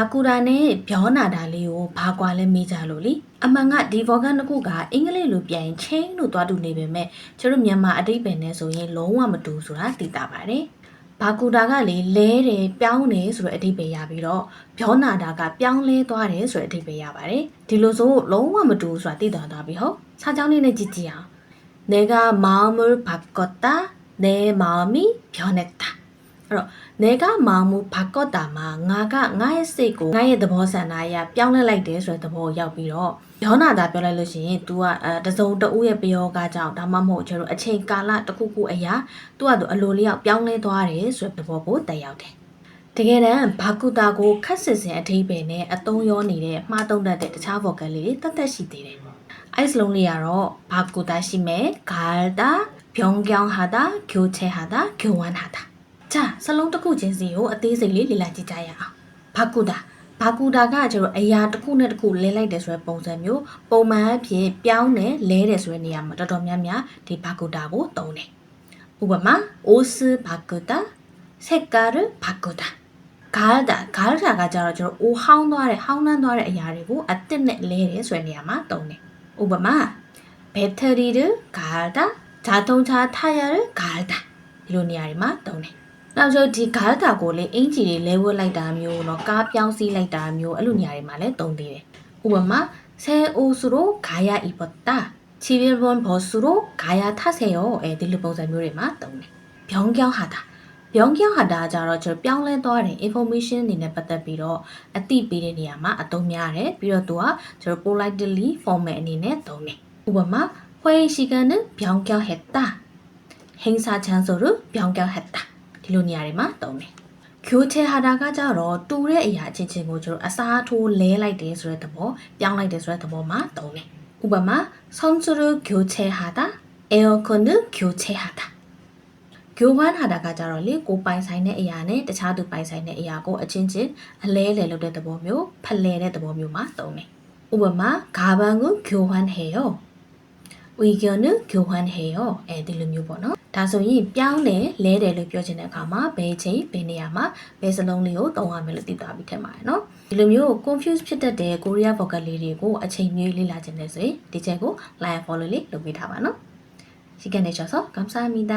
ဘာကူတာနဲ့ပြောနာတာလေးကိုဘာကွာလဲမေးကြလို့လीအမှန်ကဒီ vocal တစ်ခုကအင်္ဂလိပ်လိုပြန်ရင် chain လို့သွားတူနေပေမဲ့ကျတို့မြန်မာအတိတ်ပဲနဲ့ဆိုရင်လုံးဝမတူဆိုတာသိတာပါတယ်ဘာကူတာကလေလဲတယ်ပြောင်းတယ်ဆိုတဲ့အဓိပ္ပာယ်ရပြီးတော့ပြောနာတာကပြောင်းလဲသွားတယ်ဆိုတဲ့အဓိပ္ပာယ်ရပါတယ်ဒီလိုဆိုလုံးဝမတူဆိုတာသိတာသွားပြီဟုတ်စာကြောင်းလေးနဲ့ကြည့်ကြည့်အောင်내가마음을바꿨다내마음이변했다 အဲ့တော့နေကမောင်မူဘာကော့တာမှာငါကငါရဲ့စိတ်ကိုငါရဲ့သဘောဆန္ဒအရပြောင်းလဲလိုက်တယ်ဆိုတဲ့သဘောကိုရောက်ပြီးတော့ယောနာသာပြောလိုက်လို့ရှိရင် तू ကအဲတစုံတဦးရဲ့ပယောကကြောင့်ဒါမှမဟုတ်ကျတော့အချိန်ကာလတစ်ခုခုအရာ तू ကသူအလိုလျောက်ပြောင်းလဲသွားတယ်ဆိုတဲ့သဘောကိုတက်ရောက်တယ်တကယ်တမ်းဘာကူတာကိုခက်စစ်စင်အထိပယ်နဲ့အသုံးရောနေတဲ့မှားတုံးတတ်တဲ့တခြားဗော်ကယ်လေးတတ်သက်ရှိသေးတယ်။အဲစလုံးလေးကတော့ဘာကူတာရှိမယ်ဂါလ်တာဖြုံကျောင်းဟာတာကျိုချေဟာတာကျိုဝမ်ဟာတာ ချာစလုံးတစ်ခုချင်းစီကိုအသေးစိတ်လေးလေ့လာကြည့်ကြရအောင်။ဘာကူတာဘာကူတာကကျတော့အရာတစ်ခုနဲ့တစ်ခုလဲလိုက်တယ်ဆိုတဲ့ပုံစံမျိုးပုံမှန်အဖြစ်ပြောင်းတယ်လဲတယ်ဆိုတဲ့နေရာမှာတော်တော်များများဒီဘာကူတာကိုသုံးတယ်။ဥပမာအိုစဘာကူတာစက်ကာရဘာကူတာဂါရတာဂါရတာကကျတော့ကျတော့အိုဟောင်းသွားတဲ့ဟောင်းနှမ်းသွားတဲ့အရာတွေကိုအတစ်နဲ့လဲတယ်ဆိုတဲ့နေရာမှာသုံးတယ်။ဥပမာဘက်ထရီရဂါရတာဂျာတုံချာထားရဂါရတာဒီလိုနေရာတွေမှာသုံးတယ်။ နောက်ကျဒီဂါတာကိုလည်းအင်ဂျီတွေလဲဝတ်လိုက်တာမျိုးတော့ကားပြောင်းစီးလိုက်တာမျိုးအဲ့လိုနေရာတွေမှာလည်းသုံးသေးတယ်။ဥပမာဆဲအိုဆူရိုဂါယာအီပတ်တာချီဗီဘွန်ဘောဆူရိုဂါယာထဆေယောအဲဒီလိုပုံစံမျိုးတွေမှာသုံးတယ်။ဗျောင်းကျောင်းဟာတာပြောင်းကြောင်းဟာဒါကြတော့ကျွန်တော်ပြောင်းလဲသွားတဲ့ information အနေနဲ့ပတ်သက်ပြီးတော့အသိပေးတဲ့နေရာမှာအသုံးများတယ်ပြီးတော့သူကကျွန်တော် politely formal အနေနဲ့သုံးတယ်ဥပမာဖွဲရှိကန်နဲ့ပြောင်းကြောင်းဟက်တာဟင်းစာချန်ဆိုလို့ပြောင်းကြောင်းဟက်တာ ဒီလိုနေရာတွေမှာသုံးတယ်ကျိုချေဟာတာကကြတော့တူတဲ့အရာချင်းချင်းကိုကျွန်တော်အစားထိုးလဲလိုက်တယ်ဆိုတဲ့သဘောပြောင်းလိုက်တယ်ဆိုတဲ့သဘောမှာသုံးတယ်။ဥပမာဆုံးစရကျိုချေဟာတာအေယကွန်ဒကျိုချေဟာတာဂျိုဝမ်ဟာတာကကြတော့လေကိုပိုင်ဆိုင်တဲ့အရာနဲ့တခြားသူပိုင်ဆိုင်တဲ့အရာကိုအချင်းချင်းအလဲလဲလုပ်တဲ့သဘောမျိုးဖလဲတဲ့သဘောမျိုးမှာသုံးတယ်။ဥပမာဂါဘန်ကိုဂျိုဝမ်ဟေယောဝီဂျွန်နုဂျိုဝမ်ဟေယောအဲဒီလိုမျိုးပေါ့နော် ဒါဆိုရင်ပြောင်းတယ်လဲတယ်လို့ပြောချင်တဲ့အခါမှာဘယ်ချိန်ဘယ်နေရာမှာဘယ်စလုံးလေးကိုသုံးရမယ်လို့သိသွားပြီထင်ပါတယ်နော်ဒီလိုမျိုး confuse ဖြစ်တတ်တဲ့ကိုရီးယား vocal လေးတွေကိုအချိန်မျိုးလေ့လာခြင်းနဲ့ဆိုရင်ဒီချက်ကို like and follow လေးလုပ်ပေးထားပါနော်ရှိကနေချောဆို감사합니다